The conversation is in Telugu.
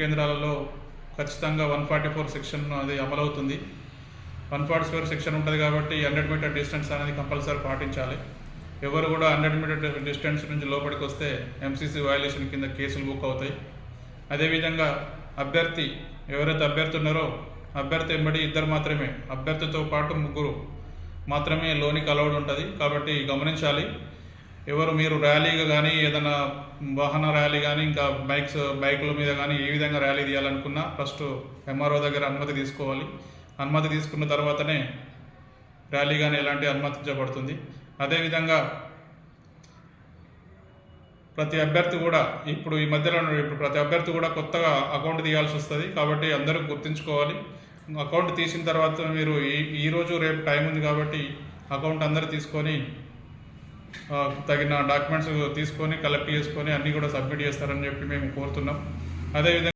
కేంద్రాలలో ఖచ్చితంగా వన్ ఫార్టీ ఫోర్ సెక్షన్ అది అమలవుతుంది. వన్ ఫార్టీ ఫోర్ సెక్షన్ ఉంటుంది కాబట్టి హండ్రెడ్ మీటర్ డిస్టెన్స్ అనేది కంపల్సరీ పాటించాలి. ఎవరు కూడా హండ్రెడ్ మీటర్ డిస్టెన్స్ నుంచి లోపలికి వస్తే ఎంసీసీ వయలేషన్ కింద కేసులు బుక్ అవుతాయి. అదేవిధంగా అభ్యర్థి ఎవరైతే అభ్యర్థి ఉన్నారో అభ్యర్థి వెంబడి ఇద్దరు మాత్రమే. అభ్యర్థితో పాటు ముగ్గురు మాత్రమే లోనికి అలౌడ్ ఉంటుంది. కాబట్టి గమనించాలి. ఎవరు మీరు ర్యాలీగా కానీ ఏదైనా వాహన ర్యాలీ కానీ ఇంకా బైక్స్ బైకుల మీద కానీ ఏ విధంగా ర్యాలీ తీయాలనుకున్నా ఫస్ట్ ఎంఆర్ఓ దగ్గర అనుమతి తీసుకోవాలి. అనుమతి తీసుకున్న తర్వాతనే ర్యాలీ కానీ ఎలాంటి అనుమతించబడుతుంది అదేవిధంగా ప్రతి అభ్యర్థి కూడా ఇప్పుడు ఈ మధ్యలో ఇప్పుడు ప్రతి అభ్యర్థి కూడా కొత్తగా అకౌంట్ తీయాల్సి వస్తుంది కాబట్టి అందరూ గుర్తుంచుకోవాలి. అకౌంట్ తీసిన తర్వాత మీరు ఈ ఈరోజు రేపు టైం ఉంది కాబట్టి అకౌంట్ అందరు తీసుకొని తగిన డాక్యుమెంట్స్ తీసుకొని కలెక్ట్ చేసుకొని అన్నీ కూడా సబ్మిట్ చేస్తారని చెప్పి మేము కోరుతున్నాం. అదేవిధంగా